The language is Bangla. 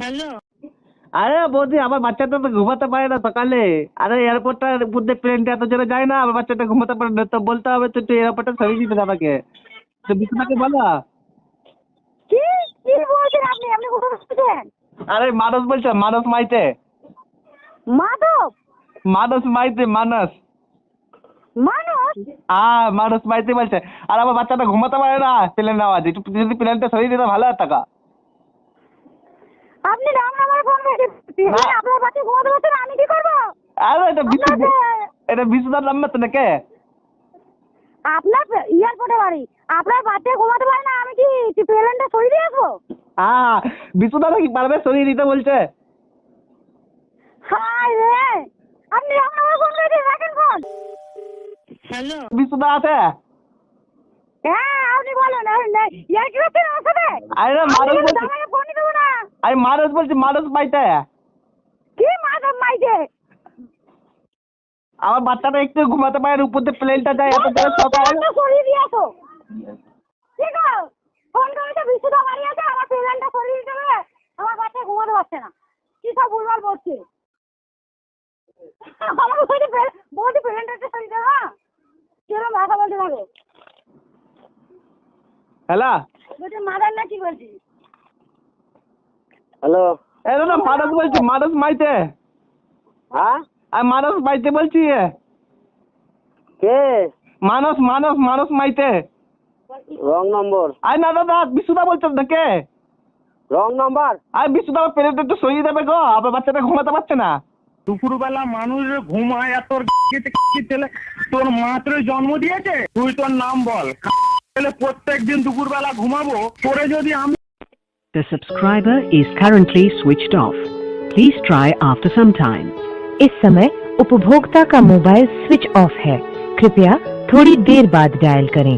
হ্যালো। আরে বৌদি আমার বাচ্চাটা তো ঘুমাতে পারে না সকালে। আরে এয়ারপোর্টটার মধ্যে প্লেনটা এত জোরে যায় না আমার বাচ্চাটা ঘুমাতে পারে না। তো বলতে হবে তো তুই এয়ারপোর্টে সরিয়ে দিতে আমাকে। তো বিছানাকে বলো। কি? কি বলছেন আপনি? আপনি কোথায় বলছেন আরে মানস বলছে মানস মাইতে। মাধব মানস মাইতে মানস। মানুষ হ্যাঁ মানস মাইতে বলছে। আর আমার বাচ্চাটা ঘুমাতে পারে না প্লেনের আওয়াজ একটু যদি প্লেনটা সরিয়ে দিতে ভালো হতো টাকা আপনি রাম নাম্বার ফোন করেছেন না। আপনার বাচ্চা ঘুমাতে পারছে না আমি কি করব? আরে এটা বিশু এটা বিশুদার নাম্বার তো নাকি আপনার এয়ারপোর্টে বাড়ি। আপনার বাচ্চা ঘুমাতে পারে না আমি কি প্লেনটা সরিয়ে দিয়ে আসব? হ্যাঁ বিশুদা নাকি পারবে সরিয়ে দিতে বলছে? হাই রে! আপনি রাম নাম্বার ফোন করেছেন রাখেন ফোন। হ্যালো। বিশুদা আছে? হ্যাঁ আপনি বলেন ইয়ার কি হচ্ছে আমার সাথে আরে মানুষ বলছি। জামাইকে ফোনই দেবো না আমি মানস বলছি মানস মাইতে। কি মাধব মাইকে আমার বাচ্চাটা একটু ঘুমাতে পারে উপর দিয়ে প্লেনটা যায় এত জোরে সকাল। সরিয়ে দিয়ে আসো। ঠিক আছে ফোন করে তো বিশুদা বাড়ি আছে? আমার প্লেনটা সরিয়ে দিতে হবে আমার বাচ্চা ঘুমাতে পারছে না। কি সব ভুলভাল বলছে? আমার বলছি বলছি প্লেনটা সরিয়ে দেবে কিরম ভাষা বলতে হবে হ্যালো? বলছে মাদার না কি বলছি? হ্যালো। মানস বলছি মানস মাইতে। হ্যাঁ? আমি মানস মাইতে বলছি। কে? মানস মানস মানস মাইতে। রং নম্বর। আরে না দাদা বিশুদা বলছেন না কে? Wrong number. আরে বিশুদা আমার প্লেনটা একটু সরিয়ে দেবে গো আমার বাচ্চাটা ঘুমাতে পারছে না। দুপুরবেলা মানুষ ঘুমায় আর তোর ছেলে তোর মাত্র জন্ম দিয়েছে? তুই তোর নাম বল। ছেলে প্রত্যেক দিন দুপুরবেলা ঘুমাবো তোরে যদি আমি The subscriber is currently switched off. Please try after some time. इस समय उपभोक्ता का मोबाइल स्विच ऑफ़ है कृपया थोड़ी देर बाद डायल करें